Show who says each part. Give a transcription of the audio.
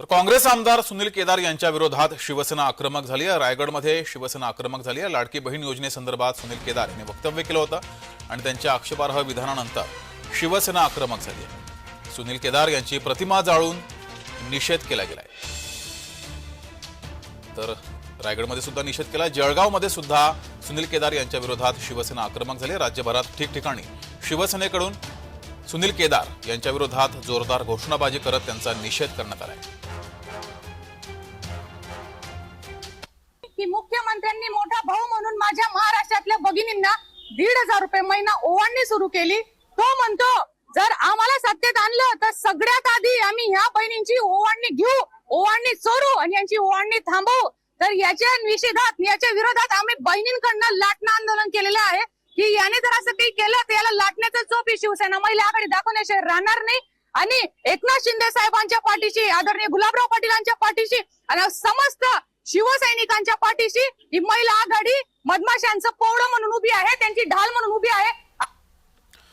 Speaker 1: तर काँग्रेस आमदार सुनील केदार यांच्या विरोधात शिवसेना आक्रमक झाली आहे. रायगडमध्ये शिवसेना आक्रमक झाली आहे. लाडकी बहीण योजनेसंदर्भात सुनील केदार यांनी वक्तव्य केलं होतं आणि त्यांच्या आक्षेपार्ह विधानानंतर शिवसेना आक्रमक झाली आहे. सुनील केदार यांची प्रतिमा जाळून निषेध केला गेलाय. तर रायगडमध्ये सुद्धा निषेध केला जळगावमध्ये सुद्धा सुनील केदार यांच्या विरोधात शिवसेना आक्रमक झाली राज्यभरात ठिकठिकाणी शिवसेनेकडून सुनील केदार यांच्या विरोधात जोरदार घोषणाबाजी करत त्यांचा निषेध करण्यात आला
Speaker 2: की मुख्यमंत्र्यांनी मोठा भाऊ म्हणून माझ्या महाराष्ट्रातल्या भगिनींना दीड हजार रुपये महिना ओवाळणी सुरू केली. तो म्हणतो जर आम्हाला सत्तेत आणलं तर सगळ्यात आधी आम्ही ह्या बहिणींची ओवाळणी घेऊ ओवाळणी चोरू आणि यांची ओवाळणी थांबवू. तर याच्या निषेधात याच्या विरोधात आम्ही बहिणींकडनं लाटणं आंदोलन केलेलं आहे. की याने जर असं काही केलं तर याला लाटण्याचं चोप ही शिवसेना. महिला आघाडी दाखवण्याशिवाय राहणार नाही. आणि एकनाथ शिंदे साहेबांच्या पाठीशी आदरणीय गुलाबराव पाटीलांच्या पाठीशी आणि समस्त शिवसैनिकांच्या पाठीशी ही महिला आघाडी मधमाशांचं पोवडं म्हणून उभी आहे त्यांची ढाल म्हणून उभी आहे.